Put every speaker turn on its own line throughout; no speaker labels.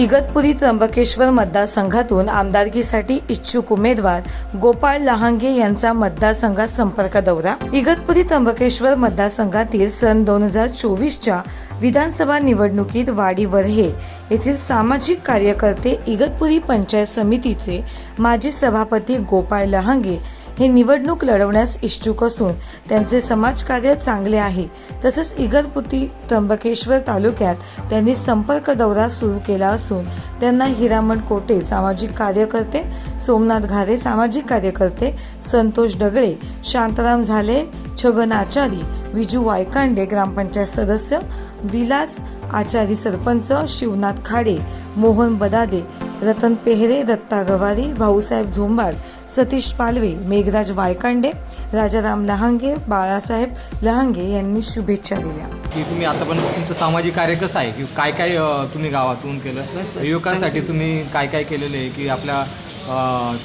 इगतपुरी त्र्यंबकेश्वर मतदारसंघातून आमदारकीसाठी इच्छुक उमेदवार गोपाळ लहांगे यांचा मतदारसंघात संपर्क दौरा. इगतपुरी त्र्यंबकेश्वर मतदारसंघातील सन दोन हजार चोवीसच्या विधानसभा निवडणुकीत वाडी वरहे येथील सामाजिक कार्यकर्ते इगतपुरी पंचायत समितीचे माजी सभापती गोपाळ लहांगे हे निवडणूक लढवण्यास इच्छुक असून त्यांचे समाजकार्य चांगले आहे. तसेच इगतपुती त्र्यंबकेश्वर तालुक्यात त्यांनी संपर्क दौरा सुरू केला असून त्यांना हिरामण कोटे सामाजिक कार्यकर्ते सोमनाथ घारे सामाजिक कार्यकर्ते संतोष डगळे शांताराम झाले छगन आचारी विजू वायकांडे ग्रामपंचायत सदस्य विलास आचारी सरपंच शिवनाथ खाडे मोहन बदादे रतन पेहरे दत्ता गवारी भाऊसाहेब झोंबाड सतीश पालवे मेघराज वायकांडे राजाराम लहांगे बाळासाहेब लहांगे यांनी शुभेच्छा दिल्या.
की तुम्ही आतापर्यंत तुमचं सामाजिक कार्य कसं आहे? की काय काय तुम्ही गावातून केलं? युवकांसाठी तुम्ही काय काय केलेलं आहे? की आपल्या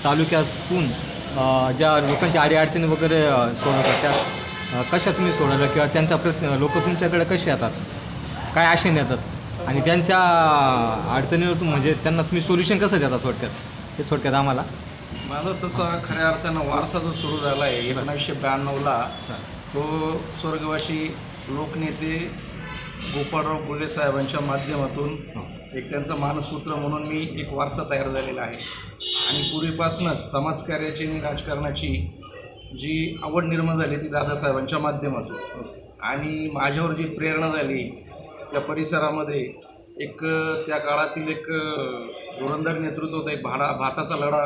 तालुक्यातून ज्या लोकांच्या अडीअडचणी वगैरे सोडवतात त्या कशा तुम्ही सोडवल्या किंवा त्यांचा प्रयत्न लोक तुमच्याकडे कसे येतात? काय आशेने येतात आणि त्यांच्या अडचणीवर म्हणजे त्यांना तुम्ही सोल्युशन कसं देतात थोडक्यात? हे थोडक्यात आम्हाला
माझा तसा खऱ्या अर्थानं वारसा जो सुरू झाला आहे एकोणीसशे ब्याण्णवला तो स्वर्गवासी लोकनेते गोपाळराव गुले साहेबांच्या माध्यमातून एक त्यांचा मानसपुत्र म्हणून मी एक वारसा तयार झालेला आहे. आणि पूर्वीपासूनच समाजकार्याची आणि राजकारणाची जी आवड निर्माण झाली ती दादासाहेबांच्या माध्यमातून. आणि माझ्यावर जी प्रेरणा झाली त्या परिसरामध्ये एक त्या काळातील एक धुरंधर नेतृत्व होतं एक भाडा भाताचा लढा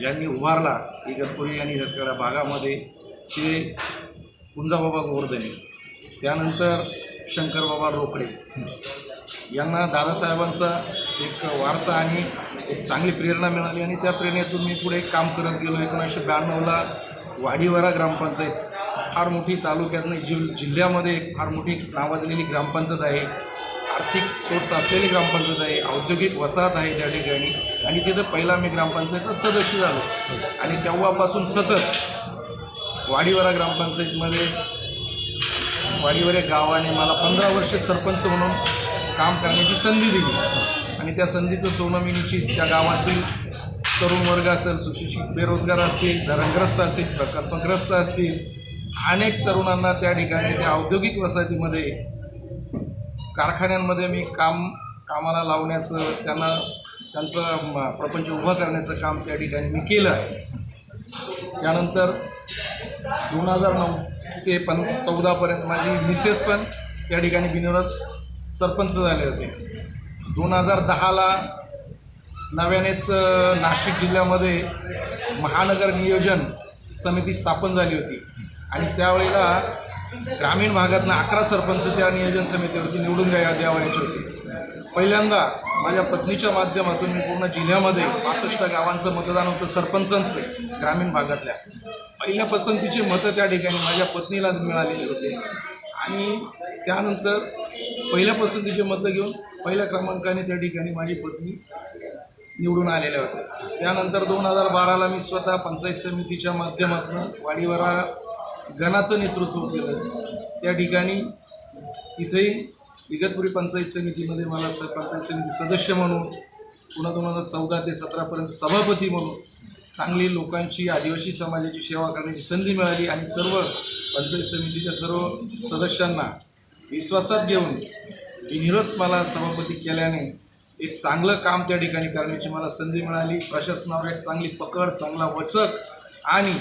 ज्यांनी उभारला इगतपुरी आणि रसगडा भागामध्ये ते कुंजाबाबा गोवर्धने त्यानंतर शंकरबाबा रोकडे. यांना दादासाहेबांचा एक वारसा आणि एक चांगली प्रेरणा मिळाली आणि त्या प्रेरणेतून मी पुढे काम करत गेलो. एकोणीसशे ब्याण्णवला वाडीवरा ग्रामपंचायत फार मोठी तालुक्यातनं जि जिल्ह्यामध्ये एक फार मोठी नावाजलेली ग्रामपंचायत आहे. आर्थिक सोर्स असलेली ग्रामपंचायत आहे औद्योगिक वसाहत आहे त्या ठिकाणी. आणि तिथं पहिला मी ग्रामपंचायतचा सदस्य झालो. आणि तेव्हापासून सतत वाडीवरा ग्रामपंचायतमध्ये वाडीवर या गावाने मला पंधरा वर्ष सरपंच म्हणून काम करण्याची संधी दिली. आणि त्या संधीचं सोनं मी निश्चित त्या गावातील तरुण वर्ग असेल सुशिक्षित बेरोजगार असतील धरणग्रस्त असतील प्रकल्पग्रस्त असतील अनेक तरुणांना त्या ठिकाणी त्या औद्योगिक वसाहतीमध्ये कारखान्यांमध्ये मी काम कामाला लावण्याचं त्यांना त्यांचं म, प्रपंच उभं करण्याचं काम त्या ठिकाणी मी केलं आहे. त्यानंतर दोन हजार नऊ ते पण चौदापर्यंत माझी मिसेस पण त्या ठिकाणी बिनविरोध सरपंच झाले होते. दोन हजार दहाला नव्यानेच नाशिक जिल्ह्यामध्ये महानगर नियोजन समिती स्थापन झाली होती. आणि त्यावेळेला ग्रामीण भागातनं अकरा सरपंच त्या नियोजन समितीवरती निवडून द्या द्यावायचे होती. पहिल्यांदा माझ्या पत्नीच्या माध्यमातून मी पूर्ण जिल्ह्यामध्ये पासष्ट गावांचं मतदान होतं सरपंचांचं ग्रामीण भागातल्या. पहिल्या पसंतीचे मतं त्या ठिकाणी माझ्या पत्नीला मिळालेले होते. आणि त्यानंतर पहिल्या पसंतीचे मतं घेऊन पहिल्या क्रमांकाने त्या ठिकाणी माझी पत्नी निवडून आलेल्या होत्या. त्यानंतर दोन हजार बाराला मी स्वतः पंचायत समितीच्या माध्यमातून वाडीवरा गणाचं नेतृत्व केलं. त्या ठिकाणी तिथेही इगतपुरी पंचायत समितीमध्ये मला स पंचायत समिती सदस्य म्हणून पुन्हा दोन हजार चौदा ते सतरापर्यंत सभापती म्हणून चांगली लोकांची आदिवासी समाजाची सेवा करण्याची संधी मिळाली आणि सर्व पंचायत समितीच्या सर्व सदस्यांना विश्वासात घेऊन बिनविरोध मला सभापती केल्याने एक चांगलं काम त्या ठिकाणी करण्याची मला संधी मिळाली. प्रशासनावर एक चांगली पकड चांगला वचक आणि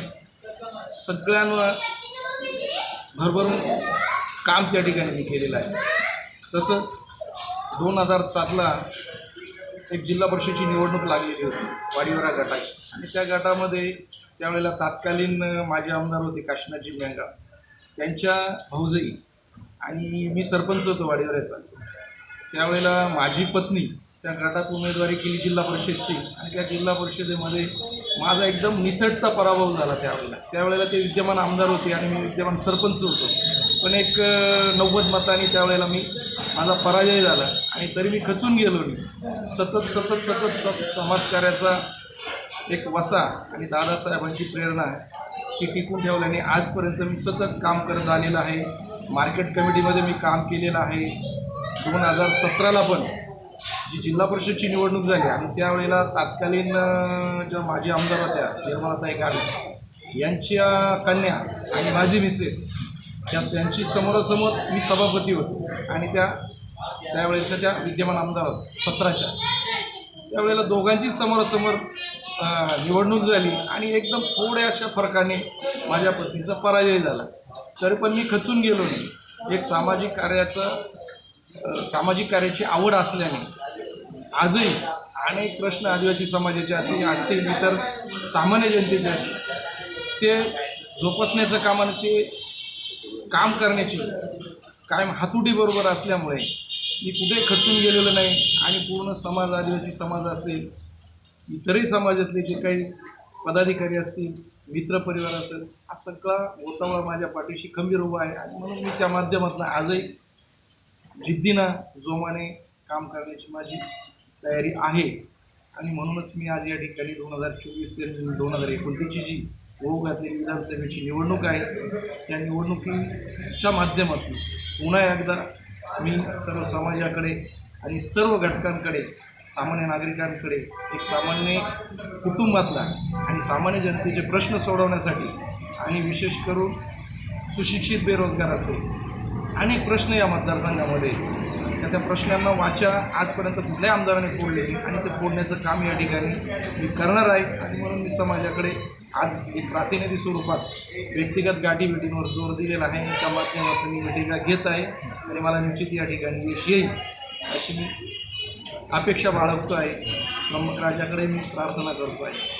सगळ्यांवर भरभरून काम त्या ठिकाणी मी केलेलं आहे. तसंच दोन हजार सातला एक जिल्हा परिषदेची निवडणूक लागलेली होती वाडीवरा गटाची. आणि त्या गटामध्ये त्यावेळेला तात्कालीन माझे आमदार होते काशीनाथजी मेंगा त्यांच्या भाऊजई आणि मी सरपंच होतो वाडीवऱ्याचा. त्यावेळेला माझी पत्नी त्या गटात उमेदवारी केली जिल्हा परिषदची. आणि त्या जिल्हा परिषदेमध्ये माझा एकदम निसटता पराभव झाला त्यावेळेला. त्यावेळेला ते विद्यमान आमदार होते आणि मी विद्यमान सरपंच होतो. पण एक नव्वद मतांनी त्यावेळेला मी माझा पराजय झाला. आणि तरी मी खचून गेलो नाही. सतत सतत सतत सत समाजकार्याचा एक वसा आणि दादासाहेबांची प्रेरणा ती टिकून ठेवल्याने आजपर्यंत मी सतत काम करत आलेलं आहे. मार्केट कमिटीमध्ये मी काम केलेलं आहे. दोन हजार सतराला पण जी जिल्हा परिषदची निवडणूक झाली आणि त्यावेळेला तात्कालीन ज्या माजी आमदार होत्या निर्मलाताई गाडे यांच्या कन्या आणि माझी मिसेस त्या यांची समोरासमोर मी सभापती होतो. आणि त्या त्यावेळेच्या त्या विद्यमान आमदार होत्या सतराच्या. त्यावेळेला दोघांची समोरासमोर निवडणूक झाली आणि एकदम थोड्याशा फरकाने माझ्या पत्नीचा पराजय झाला. तरी पण मी खचून गेलो नाही. एक सामाजिक कार्याचं सामाजिक कार्याची आवड असल्याने आजही अनेक प्रश्न आदिवासी समाजाचे असतील असतील इतर सामान्य जनतेचे असतील. ते जोपासण्याचं काम आणि ते काम करण्याची कायम हातुटीबरोबर असल्यामुळे मी कुठे खचून गेलेलं नाही आणि पूर्ण समाज आदिवासी समाज असेल इतरही समाजातले जे काही पदाधिकारी असतील मित्रपरिवार असेल हा सगळा गोतावळा माझ्या पाठीशी खंबीर उभा आहे आणि म्हणून मी त्या माध्यमातून आजही जिद्दीनं जोमाने काम करण्याची माझी तयारी आहे. आणि म्हणूनच मी आज या ठिकाणी दोन हजार चोवीस ते दोन हजार एकोणतीसची जी होऊ घातलेली विधानसभेची निवडणूक आहे त्या निवडणुकीच्या माध्यमातून पुन्हा एकदा मी सर्व समाजाकडे आणि सर्व घटकांकडे सामान्य नागरिकांकडे एक सामान्य कुटुंबातला आणि सामान्य जनतेचे प्रश्न सोडवण्यासाठी आणि विशेष करून सुशिक्षित बेरोजगार असेल अनेक प्रश्न या मतदारसंघामध्ये त्या त्या प्रश्नांना वाचा. आजपर्यंत कुठल्याही आमदाराने फोडलेली आणि ते फोडण्याचं काम या ठिकाणी मी करणार आहे. आणि म्हणून मी समाजाकडे आज एक प्रातिनिधी स्वरूपात व्यक्तिगत गाठीभेटींवर जोर दिलेला आहे. आणि त्या माध्यमातून मी भेटीला घेत आहे. आणि मला निश्चित या ठिकाणी यश येईल अशी मी अपेक्षा बाळगतो आहे. ब्रह्मराजाकडे मी प्रार्थना करतो आहे.